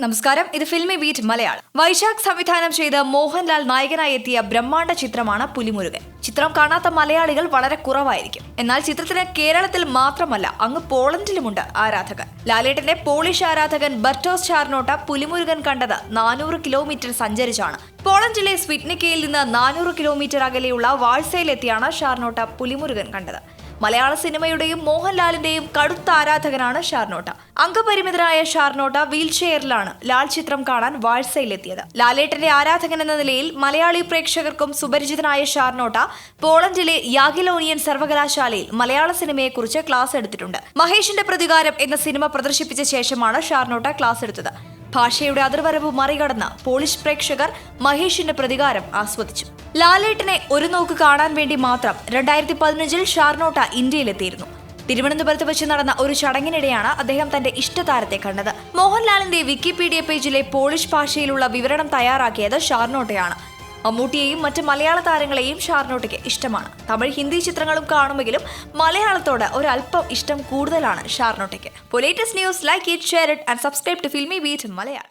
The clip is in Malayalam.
നമസ്കാരം. ഇത് ഫിൽമി ബീറ്റ് മലയാളം. വൈശാഖ് സംവിധാനം ചെയ്ത് മോഹൻലാൽ നായകനായി എത്തിയ ബ്രഹ്മാണ്ഡ ചിത്രമാണ് പുലിമുരുകൻ. ചിത്രം കാണാത്ത മലയാളികൾ വളരെ കുറവായിരിക്കും. എന്നാൽ ചിത്രത്തിന് കേരളത്തിൽ മാത്രമല്ല അങ്ങ് പോളണ്ടിലുമുണ്ട് ആരാധകൻ ലാലേട്ടന്റെ പോളിഷ് ആരാധകൻ ബർട്ടോസ് ചാർനോട്ട പുലിമുരുകൻ കണ്ടത് നാനൂറ് കിലോമീറ്റർ സഞ്ചരിച്ചാണ്. പോളണ്ടിലെ സ്വിറ്റ്നിക്കയിൽ നിന്ന് നാനൂറ് കിലോമീറ്റർ അകലെയുള്ള വാഴ്സയിലെത്തിയാണ് ഷാർനോട്ട പുലിമുരുകൻ കണ്ടത്. മലയാള സിനിമയുടെയും മോഹൻലാലിന്റെയും കടുത്ത ആരാധകനാണ് ഷാർനോട്ട. അംഗപരിമിതരായ ഷാർനോട്ട വീൽ ചെയറിലാണ് ലാൽ ചിത്രം കാണാൻ വാഴ്സയിലെത്തിയത്. ലാലേട്ടന്റെ ആരാധകൻ എന്ന നിലയിൽ മലയാളി പ്രേക്ഷകർക്കും സുപരിചിതനായ ഷാർനോട്ട പോളണ്ടിലെ യാഗിലോണിയൻ സർവകലാശാലയിൽ മലയാള സിനിമയെക്കുറിച്ച് ക്ലാസ് എടുത്തിട്ടുണ്ട്. മഹേഷിന്റെ പ്രതികാരം എന്ന സിനിമ പ്രദർശിപ്പിച്ച ശേഷമാണ് ഷാർനോട്ട ക്ലാസ് എടുത്തത്. ഭാഷയുടെ അതിർവരവ് മറികടന്ന പോളിഷ് പ്രേക്ഷകർ മഹേഷിന്റെ പ്രതികാരം ആസ്വദിച്ചു. ലാലേട്ടനെ ഒരു നോക്ക് കാണാൻ വേണ്ടി മാത്രം രണ്ടായിരത്തി പതിനഞ്ചിൽ ഷാർനോട്ട ഇന്ത്യയിലെത്തിയിരുന്നു. തിരുവനന്തപുരത്ത് വെച്ച് നടന്ന ഒരു ചടങ്ങിനിടെയാണ് അദ്ദേഹം തന്റെ ഇഷ്ടതാരത്തെ കണ്ടത്. മോഹൻലാലിന്റെ വിക്കിപീഡിയ പേജിലെ പോളിഷ് ഭാഷയിലുള്ള വിവരണം തയ്യാറാക്കിയത് ഷാർനോട്ടയാണ്. മമ്മൂട്ടിയെയും മറ്റ് മലയാള താരങ്ങളെയും ഷാർനോട്ടയ്ക്ക് ഇഷ്ടമാണ്. തമിഴ് ഹിന്ദി ചിത്രങ്ങളും കാണുമെങ്കിലും മലയാളത്തോട് ഒരല്പം ഇഷ്ടം കൂടുതലാണ് ഷാർനോട്ടയ്ക്ക്. പൊലേറ്റസ് news like it share it and subscribe to Filmibeat Malayalam